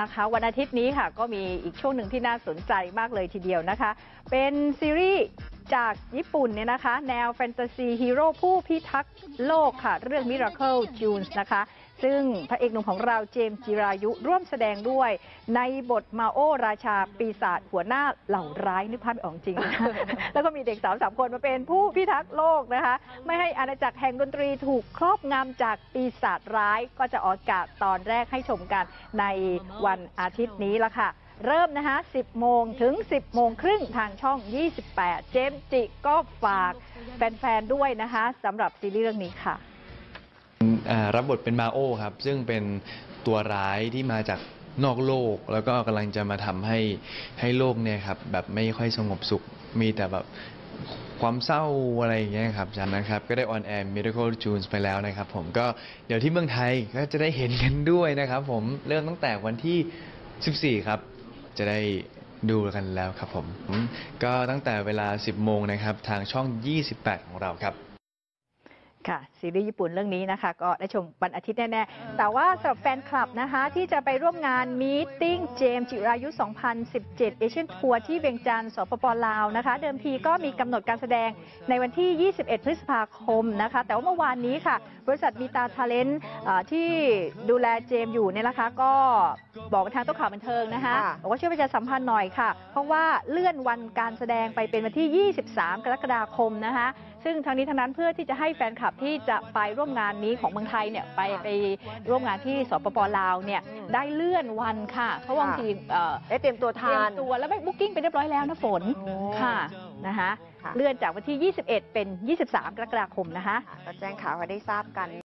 นะคะ วันอาทิตย์นี้ค่ะ ก็มีอีกช่วงหนึ่งที่น่าสนใจมากเลยทีเดียวนะคะ เป็นซีรีส์ จากญี่ปุ่นเนี่ยนะคะ แนวแฟนตาซีฮีโร่ผู้พิทักษ์โลกค่ะ เรื่อง Miracle Junes นะคะ ซึ่งพระเอกหนุ่มของเราเจมส์จิรายุร่วมแสดงด้วย ในบทมาโอราชาปีศาจหัวหน้าเหล่าร้ายนึกภาพไม่ออกจริง แล้วก็มีเด็กสาวสามคนมาเป็นผู้พิทักษ์โลกนะคะ ไม่ให้อาณาจักรแห่งดนตรีถูกครอบงำจากปีศาจร้ายก็จะออกอากาศตอนแรกให้ชมกันในวันอาทิตย์นี้ละค่ะ เริ่มนะคะ 10 โมงถึง 10 โมงครึ่งทางช่อง 28 เจมส์จิก็ฝากแฟน ๆ ด้วยนะคะสำหรับซีรีส์เรื่องนี้ค่ะ อ่ารับบทเป็นมาโอครับ ซึ่งเป็นตัวร้ายที่มาจากนอกโลก แล้วก็กำลังจะมาทำให้ให้โลกเนี่ยครับแบบไม่ค่อยสงบสุขมีแต่แบบความเศร้าอะไรอย่างเงี้ยครับจากนั้นครับ ก็ได้ออนแอร์ Miracle Junes ไปแล้วนะครับผมก็เดี๋ยวที่เมืองไทยก็จะได้เห็นกันด้วยนะครับผมเริ่มตั้งแต่วันที่ 14 ครับ จะได้ดูกันแล้วครับผม ก็ตั้งแต่เวลา 10 โมงนะครับ ทางช่อง 28 ของเราครับ ค่ะซีรีส์ญี่ปุ่นเรื่องนี้นะคะ ก็ได้ชมวันอาทิตย์แน่ ๆ แต่ว่าสำหรับแฟนคลับนะคะ ที่จะไปร่วมงานมีติ้งเจมจิรายุ 2017 เอเชียนทัวร์ที่เวียงจันทร์สปปลาวนะคะ เดิมทีก็มีกำหนดการแสดงในวันที่ 21 พฤษภาคมนะคะ แต่ว่าเมื่อวานนี้ค่ะ บริษัทมีตาทาเลนต์ที่ดูแลเจมอยู่เนี่ยนะคะ ก็บอกกับทางโต๊ะข่าวบันเทิงนะคะค่ะบอกว่าช่วยประชาสัมพันธ์หน่อยค่ะ เพราะว่าเลื่อนวันการแสดงไปเป็นวันที่ 23 กรกฎาคมนะคะ ซึ่งทั้งนี้ทั้งนั้นเพื่อที่จะให้แฟนคลับที่จะไปร่วมงานนี้ของเมืองไทยเนี่ยไปไปร่วมงานที่สปปลาวเนี่ยได้เลื่อนวันค่ะเพราะว่าบางทีเอ่อได้เตรียมตัวเตรียทามนตัวแล้วไปบุ๊กิ้งไปเรียบร้อยแล้วนะฝนโอ้ ค่ะนะคะค่ะเลื่อนจากวันที่ 21 เป็น 23 กรกฎาคมนะคะ ก็แจ้งข่าวให้ได้ทราบกัน